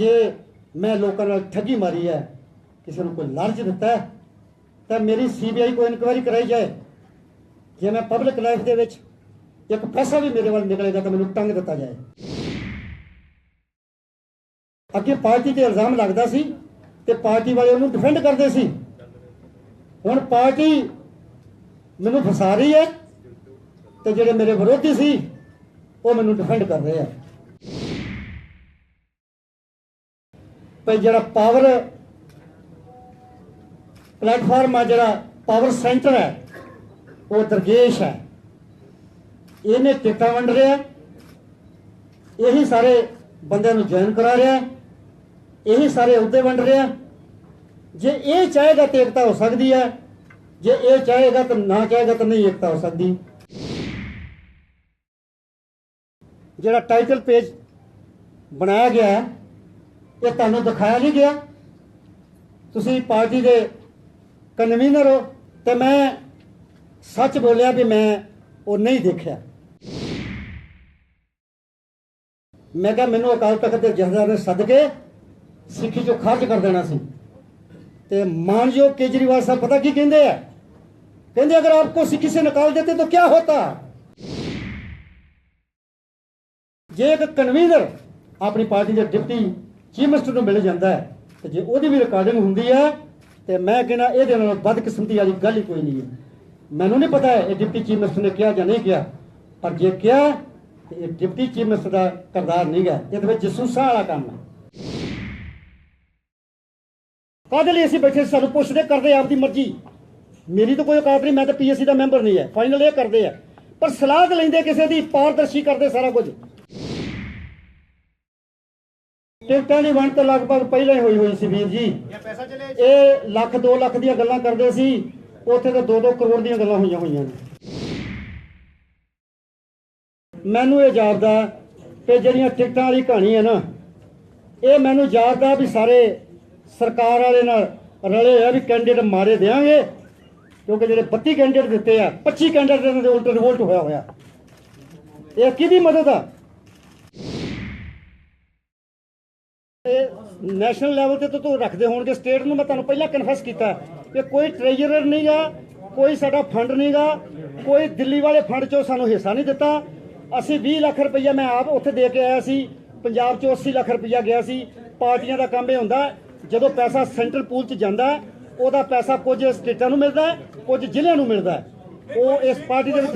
ਜੇ ਮੈਂ ਲੋਕਾਂ ਨਾਲ ਠੱਗੀ ਮਾਰੀ ਹੈ, ਕਿਸੇ ਨੂੰ ਕੋਈ ਲਾਲਚ ਦਿੱਤਾ ਤਾਂ ਮੇਰੀ ਸੀਬੀਆਈ ਕੋਈ ਇਨਕੁਆਇਰੀ ਕਰਾਈ ਜਾਏ। ਜੇ ਮੈਂ ਪਬਲਿਕ ਲਾਈਫ ਦੇ ਵਿੱਚ ਇੱਕ ਪੈਸਾ ਵੀ ਮੇਰੇ ਵੱਲ ਨਿਕਲੇਗਾ ਤਾਂ ਮੈਨੂੰ ਟੰਗ ਦਿੱਤਾ ਜਾਏ। ਅੱਗੇ ਪਾਰਟੀ ਤੇ ਇਲਜ਼ਾਮ ਲੱਗਦਾ ਸੀ ਤੇ ਪਾਰਟੀ ਵਾਲੇ ਉਹਨੂੰ ਡਿਫੈਂਡ ਕਰਦੇ ਸੀ। ਹੁਣ ਪਾਰਟੀ ਮੈਨੂੰ ਫਸਾ ਰਹੀ ਹੈ ਤੇ ਜਿਹੜੇ ਮੇਰੇ ਵਿਰੋਧੀ ਸੀ, ਉਹ ਮੈਨੂੰ ਡਿਫੈਂਡ ਕਰ ਰਹੇ ਆ ਭਈ ਜਿਹੜਾ ਪਾਵਰ ਪਲੇਟਫਾਰਮ ਆ ਜਿਹੜਾ ਪਾਵਰ ਸੈਂਟਰ ਹੈ ਉਹ ਦਰਗੇਸ਼ ਹੈ ਇਹਨੇ ਟਿਕਟਾਂ ਵੰਡ ਰਿਹਾ ਇਹੀ ਸਾਰੇ ਬੰਦਿਆਂ ਨੂੰ ਜੁਆਇਨ ਕਰਾ ਰਿਹਾ ਇਹੀ ਸਾਰੇ ਅਹੁਦੇ ਵੰਡ ਰਿਹਾ ਜੇ ਇਹ ਚਾਹੇਗਾ ਤਾਂ ਏਕਤਾ ਹੋ ਸਕਦੀ ਹੈ ਜੇ ਇਹ ਚਾਹੇਗਾ ਤਾਂ ਨਾ ਚਾਹੇਗਾ ਤਾਂ ਨਹੀਂ ਏਕਤਾ ਹੋ ਸਕਦੀ। ਜਿਹੜਾ ਟਾਈਟਲ ਪੇਜ ਬਣਾਇਆ ਗਿਆ ਹੈ, ਇਹ ਤੁਹਾਨੂੰ ਦਿਖਾਇਆ ਨਹੀਂ ਗਿਆ। ਤੁਸੀਂ ਪਾਰਟੀ ਦੇ ਕਨਵੀਨਰ ਹੋ ਤੇ ਮੈਂ ਸੱਚ ਬੋਲਿਆ ਵੀ ਮੈਂ ਉਹ ਨਹੀਂ ਦੇਖਿਆ। ਮੈਂ ਕਿਹਾ ਮੈਨੂੰ ਅਕਾਲ ਤਖਤ ਦੇ ਜਥੇਦਾਰ ਨੇ ਸੱਦ ਕੇ ਸਿੱਖੀ ਚੋਂ ਖਾਰਜ ਕਰ ਦੇਣਾ ਸੀ। ਤੇ ਮਾਨਯੋਗ ਕੇਜਰੀਵਾਲ ਸਾਹਿਬ ਪਤਾ ਕੀ ਕਹਿੰਦੇ ਆ? ਕਹਿੰਦੇ ਅਗਰ ਆਪ ਆਪਕੋ ਸਿੱਖੀ ਸੇ ਨਿਕਾਲ ਦਿੱਤੇ ਤਾਂ ਕੀ ਹੋਤਾ? ਜੇ ਇੱਕ ਕਨਵੀਨਰ ਆਪਣੀ ਪਾਰਟੀ ਦੇ ਡਿਪਟੀ ਚੀਫ ਮਿਨਿਸਟਰ ਨੂੰ ਮਿਲ ਜਾਂਦਾ ਹੈ, ਤੇ ਜੇ ਉਹਦੀ ਵੀ ਰਿਕਾਰਡਿੰਗ ਹੁੰਦੀ ਹੈ, ਤੇ ਮੈਂ ਕਹਿੰਦਾ ਇਹਦੇ ਨਾਲ ਵੱਧ ਵਾਲੀ ਗੱਲ ਹੀ ਕੋਈ ਨਹੀਂ ਹੈ। ਮੈਨੂੰ ਨਹੀਂ ਪਤਾ ਹੈ ਇਹ ਡਿਪਟੀ ਚੀਫ ਮਿਨਿਸਟਰ ਨੇ ਕਿਹਾ ਜਾਂ ਨਹੀਂ ਕਿਹਾ, ਪਰ ਜੇ ਕਿਹਾ, ਤੇ ਇਹ ਡਿਪਟੀ ਚੀਫ ਮਿਨਿਸਟਰ ਦਾ ਕਰਦਾਰ ਨਹੀਂ ਗਾ ਇਹਦੇ ਵਿੱਚ ਜਸੂਸਾਂ ਵਾਲਾ ਕੰਮ ਹੈ। ਕਾਹਦੇ ਲਈ ਅਸੀਂ ਬੈਠੇ ਸਾਨੂੰ ਪੁੱਛਦੇ ਕਰਦੇ ਆਪਦੀ ਮਰਜ਼ੀ। ਮੇਰੀ ਤਾਂ ਕੋਈ ਔਕਾਤ ਨਹੀਂ, ਮੈਂ ਤਾਂ ਪੀਐਸਸੀ ਦਾ ਮੈਂਬਰ ਨਹੀਂ ਹੈ। ਫਾਈਨਲ ਇਹ ਕਰਦੇ ਆ। ਪਰ ਸਲਾਹ ਲੈਂਦੇ ਕਿਸੇ ਦੀ, ਪਾਰਦਰਸ਼ੀ ਕਰਦੇ ਸਾਰਾ ਕੁਝ। ਟਿਕਟਾਂ ਦੀ ਵੰਡ ਤਾਂ ਲਗਭਗ ਪਹਿਲਾਂ ਹੀ ਹੋਈ ਹੋਈ ਸੀ ਵੀਰ ਜੀ। ਇਹ ਲੱਖ 2 ਲੱਖ ਦੀਆਂ ਗੱਲਾਂ ਕਰਦੇ ਸੀ। ਉੱਥੇ ਤਾਂ 2-2 ਕਰੋੜ ਦੀਆਂ ਗੱਲਾਂ ਹੋਈਆਂ ਹੋਈਆਂ ਨੇ। ਮੈਨੂੰ ਇਹ ਜਾਪਦਾ ਕਿ ਜਿਹੜੀਆਂ ਟਿਕਟਾਂ ਵਾਲੀ ਕਹਾਣੀ ਹੈ ਨਾ, ਇਹ ਮੈਨੂੰ ਜਾਪਦਾ ਵੀ ਸਾਰੇ ਸਰਕਾਰ ਵਾਲੇ ਨਾਲ ਰਲੇ ਆ ਵੀ ਕੈਂਡੀਡੇਟ ਮਾਰੇ ਦੇਾਂਗੇ ਕਿਉਂਕਿ ਜਿਹੜੇ 32 ਕੈਂਡੀਡੇਟ ਦਿੱਤੇ ਆ 25 ਕੈਂਡੀਡੇਟਾਂ ਦੇ ਉਲਟ ਰਿਵੋਲਟ ਹੋਇਆ ਹੋਇਆ। ਇਹ ਕਿਹਦੀ ਮਦਦ ਆ? ਇਹ ਨੈਸ਼ਨਲ ਲੈਵਲ ਤੇ ਤਾਂ ਰੱਖਦੇ ਹੋਣਗੇ ਸਟੇਟ ਨੂੰ ਮੈਂ ਤੁਹਾਨੂੰ ਪਹਿਲਾਂ ਕਨਫੈਸ ਕੀਤਾ ਕਿ ਕੋਈ ਟ੍ਰੇਜਰਰ ਨਹੀਂਗਾ ਕੋਈ ਸਾਡਾ ਫੰਡ ਨਹੀਂਗਾ ਕੋਈ ਦਿੱਲੀ ਵਾਲੇ ਫੰਡ ਚੋਂ ਸਾਨੂੰ ਹਿੱਸਾ ਨਹੀਂ ਦਿੱਤਾ। ਅਸੀਂ 20 ਲੱਖ ਰੁਪਈਆ ਮੈਂ ਆਪ ਉੱਥੇ ਦੇ ਕੇ ਆਇਆ ਸੀ, ਪੰਜਾਬ ਚੋਂ 80 ਲੱਖ ਰੁਪਈਆ ਗਿਆ ਸੀ। ਪਾਰਟੀਆਂ ਦਾ ਕੰਮ ਇਹ ਹੁੰਦਾ ਜਦੋਂ ਪੈਸਾ ਸੈਂਟਰਲ ਪੂਲ 'ਚ ਜਾਂਦਾ ਉਹਦਾ ਪੈਸਾ ਕੁਝ ਸਟੇਟਾਂ ਨੂੰ ਮਿਲਦਾ ਕੁਝ ਜ਼ਿਲ੍ਹਿਆਂ ਨੂੰ ਮਿਲਦਾ ਉਹ ਇਸ ਪਾਰਟੀ ਦੇ ਵਿੱਚ